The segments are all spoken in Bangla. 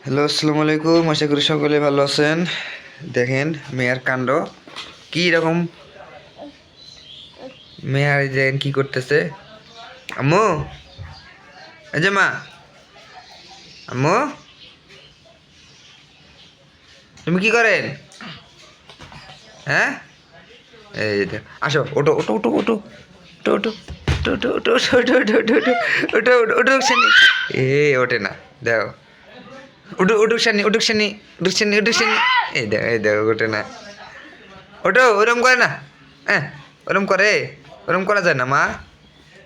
হ্যালো আসসালামু আলাইকুম আশা করি সকলে ভালো আছেন দেখেন মেয়ার কাণ্ড কি রকম মেয়ার দেখেন কি করতেছে আম্মু এই যে মা আম্মু তুমি কি করেন হ্যাঁ এই যে দেখ, আসো ওটো ওটো ওটো ওটো ওটো ওটো ওটো ওটো ওটো ওটো ওটো ওটো ওটো ওটো ওটো শানি এ ওঠে না দেখো উঠু উঠুক শানি উঠুক শানি উঠুক শানি উঠুক শানি এই দেখো এই দেখো ওঠে না ওটো ওরম করে না হ্যাঁ ওরম করে ওরম করা যায় না মা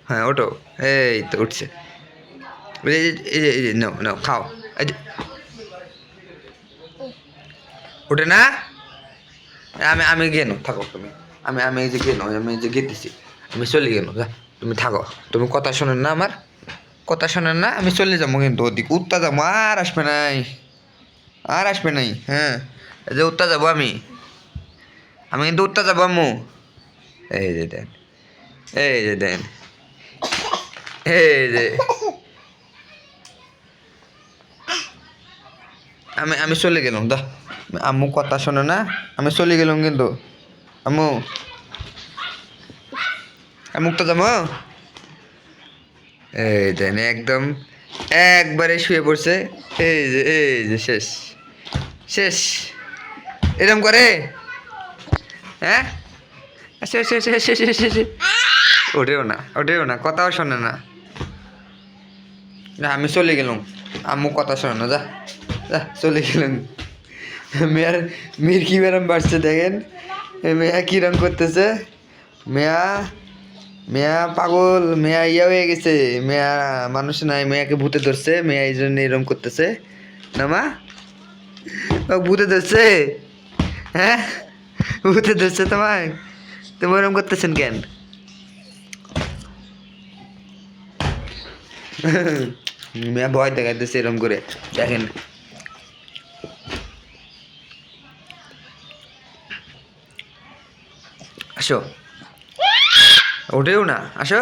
হ্যাঁ ওটো এই তো উঠছে নাও নাও খাও ওঠে না আমি আমি গেন থাকো তুমি আমি আমি এই যে গেন আমি এই যে গেতেছি আমি চলে গেল যা তুমি থাকো তুমি কথা শোনেন না আমার কথা শোনেন না, আমি চলে যাব কিন্তু ওদিক। উত্তা যাব, আর আসবে নাই। আর আসবে নাই হ্যাঁ। যে উত্তা যাব আমি। আমি কিন্তু উত্তা যাব, আম্মু। এই যে দেন। এই যে দেন। এই যে। আমি আমি চলে গেলাম, দা। আম্মু কথা শোনে না, আমি চলে গেলাম কিন্তু। আম্মু। আমি মুক্ত যাব এই দেন একদম একবারে শুয়ে পড়ছে। এই যে এই যে, শেষ। শেষ। এরকম করে? হ্যাঁ? ওঠেও না ওঠেও না, কথাও শোনে না। না, আমি চলে গেলাম। আম্মু কথা শোনে না, যা যা, চলে গেলাম। মেয়ার, মেয়ের কি বেরাম বাড়ছে দেখেন? মেয়া কিরম করতেছে? মেয়া মেয়া পাগল, মেয়া ইয়া হয়ে গেছে। মেয়া মানুষ নাই, মেয়াকে ভূতে ধরছে, মেয়া এই জন্য এরম করতেছে। না মা? ভূতে ধরছে। হ্যাঁ? ভূতে ধরছে তোমায়? তুমি এরম করতেছেন কেন? মেয়া ভয় দেখাইতেছে এরম করে। দেখেন। আসো। ওঠেও না আসো।